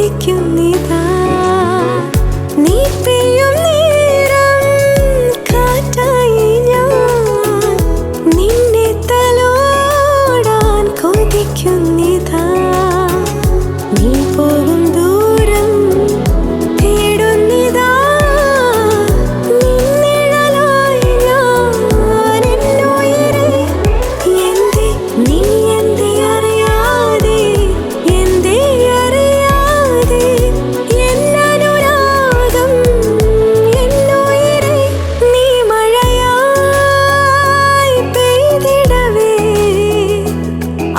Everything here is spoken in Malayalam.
സാധിക്കുന്നിതാ